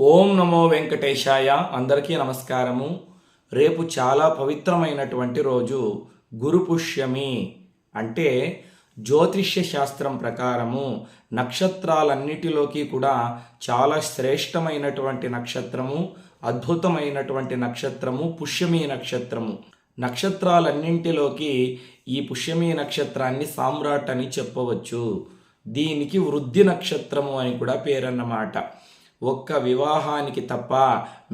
ఓం నమో వెంకటేశాయ. అందరికీ నమస్కారము. రేపు చాలా పవిత్రమైనటువంటి రోజు గురు పుష్యమి. అంటే జ్యోతిష్య శాస్త్రం ప్రకారము నక్షత్రాలన్నిటిలోకి కూడా చాలా శ్రేష్టమైనటువంటి నక్షత్రము అద్భుతమైనటువంటి నక్షత్రము పుష్యమి నక్షత్రము. నక్షత్రాలన్నింటిలోకి ఈ పుష్యమి నక్షత్రాన్ని సామ్రాట్ అని చెప్పవచ్చు. దీనికి వృద్ధి నక్షత్రము అని కూడా పేరన్నమాట. ఒక్క వివాహానికి తప్ప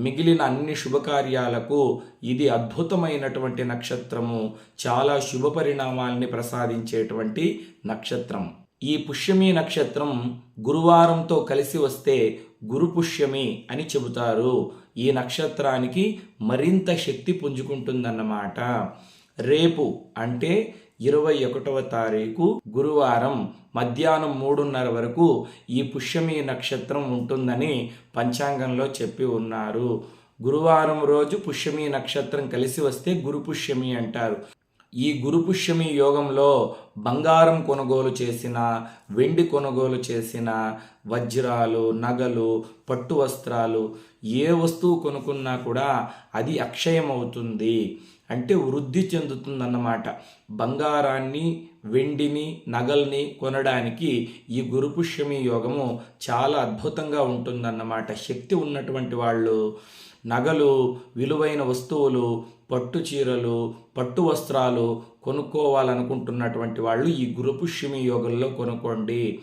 మిగిలిన అన్ని శుభకార్యాలకు ఇది అద్భుతమైనటువంటి నక్షత్రము. చాలా శుభ పరిణామాల్ని ప్రసాదించేటువంటి నక్షత్రం. ఈ పుష్యమి నక్షత్రం గురువారంతో కలిసి వస్తే గురు పుష్యమి అని చెబుతారు. ఈ నక్షత్రానికి మరింత శక్తి పుంజుకుంటుందన్నమాట. రేపు అంటే ఇరవై ఒకటవ తారీఖు గురువారం మధ్యాహ్నం మూడున్నర వరకు ఈ పుష్యమి నక్షత్రం ఉంటుందని పంచాంగంలో చెప్పి ఉన్నారు. గురువారం రోజు పుష్యమి నక్షత్రం కలిసి వస్తే గురు పుష్యమి అంటారు. ఈ గురుపుష్యమి యోగంలో బంగారం కొనుగోలు చేసిన వెండి కొనుగోలు చేసిన వజ్రాలు నగలు పట్టు వస్త్రాలు ఏ వస్తువు కొనుక్కున్నా కూడా అది అక్షయం అవుతుంది అంటే వృద్ధి చెందుతుందన్నమాట. బంగారాన్ని వెండిని నగల్ని కొనడానికి ఈ గురుపుష్యమి యోగము చాలా అద్భుతంగా ఉంటుందన్నమాట. శక్తి ఉన్నటువంటి వాళ్ళు నగలు విలువైన వస్తువులు పట్టు చీరలు పట్టు వస్త్రాలు కొనుక్కోవాలనుకుంటున్నటువంటి వాళ్ళు ఈ గురుపుష్యమి యోగంలో కొనుక్కోండి.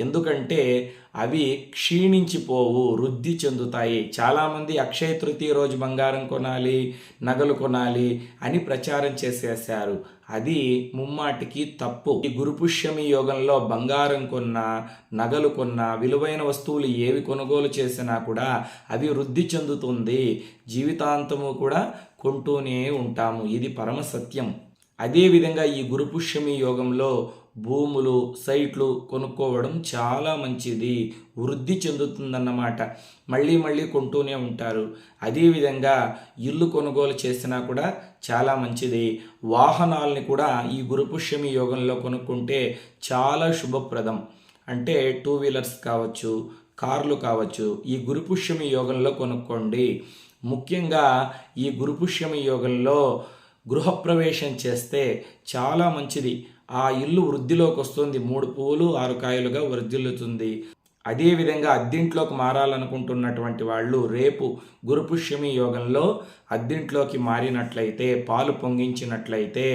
ఎందుకంటే అవి క్షీణించిపోవు వృద్ధి చెందుతాయి. చాలామంది అక్షయ తృతీయ రోజు బంగారం కొనాలి నగలు కొనాలి అని ప్రచారం చేసేసారు అది ముమ్మాటికి తప్పు. ఈ గురుపుష్యమి యోగంలో బంగారం కొన్నా నగలు కొన్నా విలువైన వస్తువులు ఏవి కొనుగోలు చేసినా కూడా అవి వృద్ధి చెందుతుంది. జీవితాంతము కూడా కొంటూనే ఉంటాము. ఇది పరమ సత్యం. అదేవిధంగా ఈ గురుపుష్యమి యోగంలో భూములు సైట్లు కొనుక్కోవడం చాలా మంచిది. వృద్ధి చెందుతుందన్నమాట. మళ్ళీ మళ్ళీ కొంటూనే ఉంటారు. అదేవిధంగా ఇల్లు కొనుగోలు చేసినా కూడా చాలా మంచిది. వాహనాల్ని కూడా ఈ గురుపుష్యమి యోగంలో కొనుక్కుంటే చాలా శుభప్రదం. అంటే టూ వీలర్స్ కావచ్చు కార్లు కావచ్చు ఈ గురుపుష్యమి యోగంలో కొనుక్కోండి. ముఖ్యంగా ఈ గురుపుష్యమి యోగంలో గృహప్రవేశం చేస్తే చాలా మంచిది. ఆ ఇల్లు వృద్ధిలోకి వస్తుంది మూడు పువ్వులు ఆరు కాయలుగా వృద్ధిల్లుతుంది. అదేవిధంగా అద్దింట్లోకి మారాలనుకుంటున్నటువంటి వాళ్ళు రేపు గురుపుష్యమి యోగంలో అద్దింట్లోకి మారినట్లయితే పాలు పొంగించినట్లయితే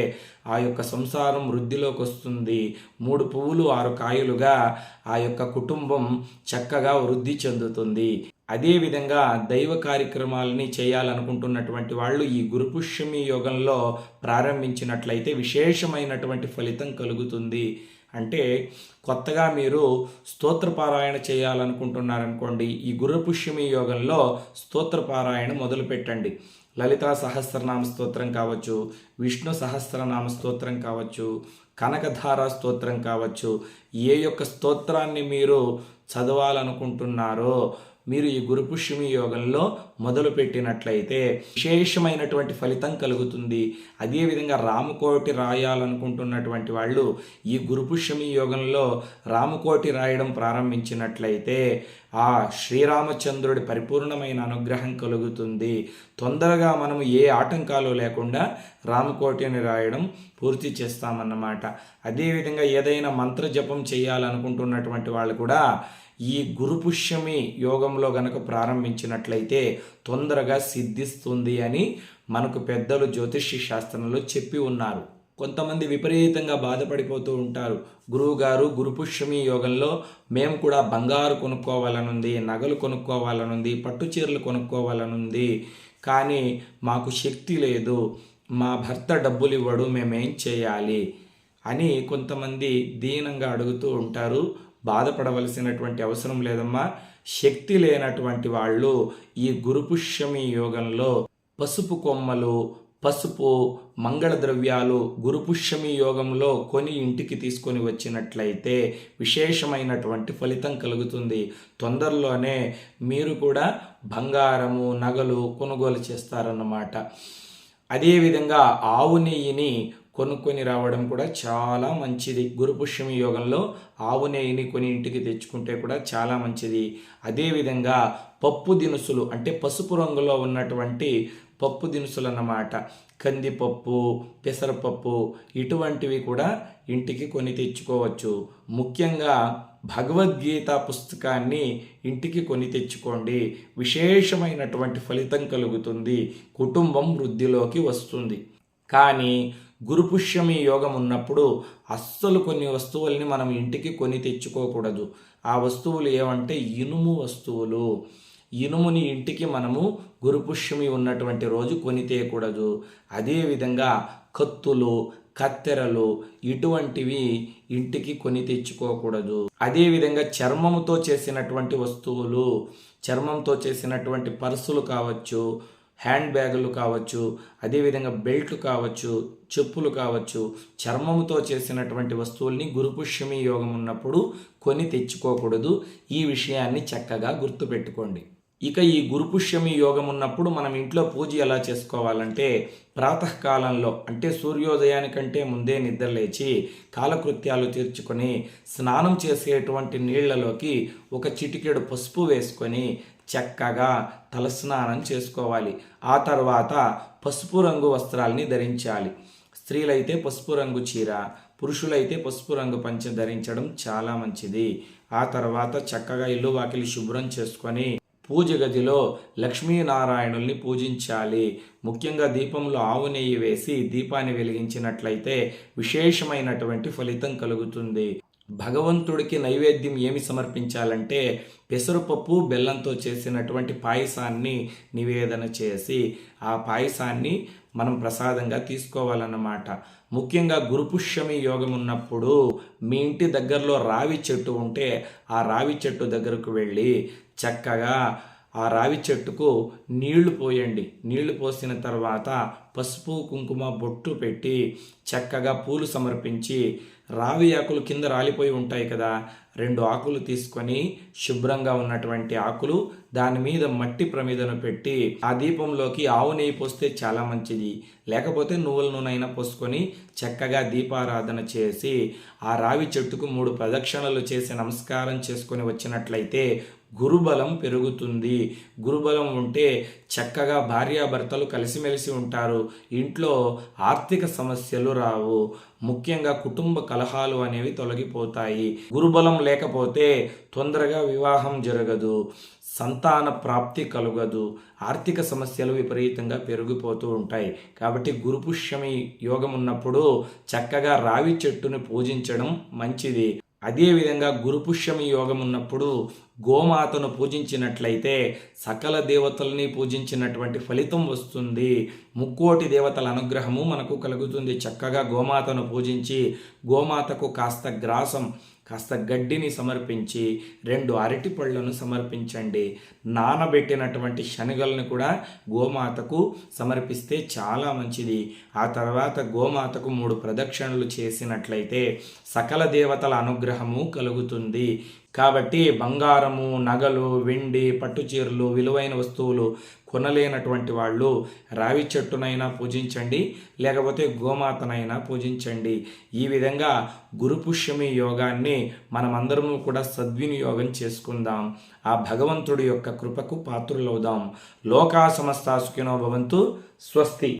ఆ యొక్క సంసారం వృద్ధిలోకి వస్తుంది మూడు పువ్వులు ఆరు కాయలుగా ఆ యొక్క కుటుంబం చక్కగా వృద్ధి చెందుతుంది. అదేవిధంగా దైవ కార్యక్రమాలని చేయాలనుకుంటున్నటువంటి వాళ్ళు ఈ గురుపుష్యమి యోగంలో ప్రారంభించినట్లయితే విశేషమైనటువంటి ఫలితం కలుగుతుంది. అంటే కొత్తగా మీరు స్తోత్రపారాయణ చేయాలనుకుంటున్నారనుకోండి ఈ గురుపుష్యమి యోగంలో స్తోత్రపారాయణ మొదలు పెట్టండి. లలితా సహస్రనామ స్తోత్రం కావచ్చు విష్ణు సహస్రనామ స్తోత్రం కావచ్చు కనకధార స్తోత్రం కావచ్చు ఏ యొక్క స్తోత్రాన్ని మీరు చదవాలనుకుంటున్నారో మీరు ఈ గురుపుష్యమి యోగంలో మొదలుపెట్టినట్లయితే విశేషమైనటువంటి ఫలితం కలుగుతుంది. అదేవిధంగా రామకోటి రాయాలనుకుంటున్నటువంటి వాళ్ళు ఈ గురుపుష్యమి యోగంలో రామకోటి రాయడం ప్రారంభించినట్లయితే ఆ శ్రీరామచంద్రుడి పరిపూర్ణమైన అనుగ్రహం కలుగుతుంది. తొందరగా మనం ఏ ఆటంకాలు లేకుండా రామకోటిని రాయడం పూర్తి చేస్తామన్నమాట. అదేవిధంగా ఏదైనా మంత్ర జపం చేయాలనుకుంటున్నటువంటి వాళ్ళు కూడా ఈ గురుపుష్యమి యోగంలో గనక ప్రారంభించినట్లయితే తొందరగా సిద్ధిస్తుంది అని మనకు పెద్దలు జ్యోతిష్య శాస్త్రంలో చెప్పి ఉన్నారు. కొంతమంది విపరీతంగా బాధపడిపోతూ ఉంటారు. గురువు గారు గురుపుష్యమి యోగంలో మేము కూడా బంగారు కొనుక్కోవాలనుంది నగలు కొనుక్కోవాలనుంది పట్టు చీరలు కొనుక్కోవాలనుంది. కానీ మాకు శక్తి లేదు. మా భర్త డబ్బులు ఇవ్వడు మేమేం చేయాలి అని కొంతమంది దీనంగా అడుగుతూ ఉంటారు. బాధపడవలసినటువంటి అవసరం లేదమ్మా. శక్తి లేనటువంటి వాళ్ళు ఈ గురుపుష్యమి యోగంలో పసుపు కొమ్మలు పసుపు మంగళ ద్రవ్యాలు గురుపుష్యమి యోగంలో కొని ఇంటికి తీసుకొని వచ్చినట్లయితే విశేషమైనటువంటి ఫలితం కలుగుతుంది. తొందరలోనే మీరు కూడా బంగారము నగలు కొనుగోలు చేస్తారన్నమాట. అదేవిధంగా ఆవు నెయ్యిని కొనుక్కొని రావడం కూడా చాలా మంచిది. గురుపుష్యమి యోగంలో ఆవు నెయ్యిని కొని ఇంటికి తెచ్చుకుంటే కూడా చాలా మంచిది. అదేవిధంగా పప్పు దినుసులు అంటే పసుపు రంగులో ఉన్నటువంటి పప్పు దినుసులు అన్నమాట కందిపప్పు పెసరపప్పు ఇటువంటివి కూడా ఇంటికి కొని తెచ్చుకోవచ్చు. ముఖ్యంగా భగవద్గీత పుస్తకాన్ని ఇంటికి కొని తెచ్చుకోండి. విశేషమైనటువంటి ఫలితం కలుగుతుంది. కుటుంబం వృద్ధిలోకి వస్తుంది. కానీ గురుపుష్యమి యోగం ఉన్నప్పుడు అస్సలు కొన్ని వస్తువుల్ని మనం ఇంటికి కొని తెచ్చుకోకూడదు. ఆ వస్తువులు ఏమంటే ఇనుము వస్తువులు. ఇనుముని ఇంటికి మనము గురుపుష్యమి ఉన్నటువంటి రోజు కొని తేయకూడదు అదేవిధంగా కత్తులు కత్తెరలు ఇటువంటివి ఇంటికి కొని తెచ్చుకోకూడదు. అదేవిధంగా చర్మముతో చేసినటువంటి వస్తువులు చర్మంతో చేసినటువంటి పర్సులు కావచ్చు హ్యాండ్ బ్యాగులు కావచ్చు అదేవిధంగా బెల్ట్లు కావచ్చు చెప్పులు కావచ్చు చర్మముతో చేసినటువంటి వస్తువుల్ని గురుపుష్యమి యోగం ఉన్నప్పుడు కొని తెచ్చుకోకూడదు. ఈ విషయాన్ని చక్కగా గుర్తుపెట్టుకోండి. ఇక ఈ గురుపుష్యమి యోగం ఉన్నప్పుడు మనం ఇంట్లో పూజ ఎలా చేసుకోవాలంటే ప్రాతకాలంలో అంటే సూర్యోదయానికంటే ముందే నిద్రలేచి కాలకృత్యాలు తీర్చుకొని స్నానం చేసేటువంటి నీళ్ళలోకి ఒక చిటికెడు పసుపు వేసుకొని చక్కగా తలస్నానం చేసుకోవాలి. ఆ తర్వాత పసుపు రంగు వస్త్రాల్ని ధరించాలి. స్త్రీలైతే పసుపు రంగు చీర పురుషులైతే పసుపు రంగు పంచ ధరించడం చాలా మంచిది. ఆ తర్వాత చక్కగా ఇల్లు వాకిలి శుభ్రం చేసుకొని పూజ గదిలో లక్ష్మీనారాయణుల్ని పూజించాలి. ముఖ్యంగా దీపంలో ఆవు నెయ్యి వేసి దీపాన్ని వెలిగించినట్లయితే విశేషమైనటువంటి ఫలితం కలుగుతుంది. భగవంతుడికి నైవేద్యం ఏమి సమర్పించాలంటే పెసరపప్పు బెల్లంతో చేసినటువంటి పాయసాన్ని నివేదన చేసి ఆ పాయసాన్ని మనం ప్రసాదంగా తీసుకోవాలన్నమాట. ముఖ్యంగా గురుపుష్యమి యోగం ఉన్నప్పుడు మీ ఇంటి దగ్గరలో రావి చెట్టు ఉంటే ఆ రావి చెట్టు దగ్గరకు వెళ్ళి చక్కగా ఆ రావి చెట్టుకు నీళ్ళు పోయండి. నీళ్ళు పోసిన తర్వాత పసుపు కుంకుమ బొట్టు పెట్టి చక్కగా పూలు సమర్పించి రావి ఆకులు కింద రాలిపోయి ఉంటాయి కదా. రెండు ఆకులు తీసుకొని శుభ్రంగా ఉన్నటువంటి ఆకులు దాని మీద మట్టి ప్రమిదను పెట్టి ఆ దీపంలోకి ఆవు నెయ్యి పోస్తే చాలా మంచిది. లేకపోతే నువ్వుల నూనె పోసుకొని చక్కగా దీపారాధన చేసి ఆ రావి చెట్టుకు మూడు ప్రదక్షిణలు చేసి నమస్కారం చేసుకొని వచ్చినట్లయితే గురుబలం పెరుగుతుంది. గురుబలం ఉంటే చక్కగా భార్యాభర్తలు కలిసిమెలిసి ఉంటారు. ఇంట్లో ఆర్థిక సమస్యలు రావు. ముఖ్యంగా కుటుంబ కలహాలు అనేవి తొలగిపోతాయి. గురుబలం లేకపోతే తొందరగా వివాహం జరగదు. సంతాన ప్రాప్తి కలుగదు. ఆర్థిక సమస్యలు విపరీతంగా పెరిగిపోతూ ఉంటాయి. కాబట్టి గురుపుష్యమి యోగం ఉన్నప్పుడు చక్కగా రావి చెట్టును పూజించడం మంచిది. అదేవిధంగా గురుపుష్యమి యోగం ఉన్నప్పుడు గోమాతను పూజించినట్లయితే సకల దేవతల్ని పూజించినటువంటి ఫలితం వస్తుంది. ముక్కోటి దేవతల అనుగ్రహము మనకు కలుగుతుంది. చక్కగా గోమాతను పూజించి గోమాతకు కాస్త గ్రాసం కాస్త గడ్డిని సమర్పించి రెండు అరటి పళ్ళను సమర్పించండి. నానబెట్టినటువంటి శనగలను కూడా గోమాతకు సమర్పిస్తే చాలా మంచిది. ఆ తర్వాత గోమాతకు మూడు ప్రదక్షిణలు చేసినట్లయితే సకల దేవతల అనుగ్రహము కలుగుతుంది. కాబట్టి బంగారము నగలు వెండి పట్టుచీరలు విలువైన వస్తువులు కొనలేనటువంటి వాళ్ళు రావి చెట్టునైనా పూజించండి లేకపోతే గోమాతనైనా పూజించండి. ఈ విధంగా గురుపుష్యమి యోగాన్ని మనమందరము కూడా సద్వినియోగం చేసుకుందాం. ఆ భగవంతుడి యొక్క కృపకు పాత్రులవుదాం. లోకా సమస్త సుఖినో భవంతు స్వస్తి.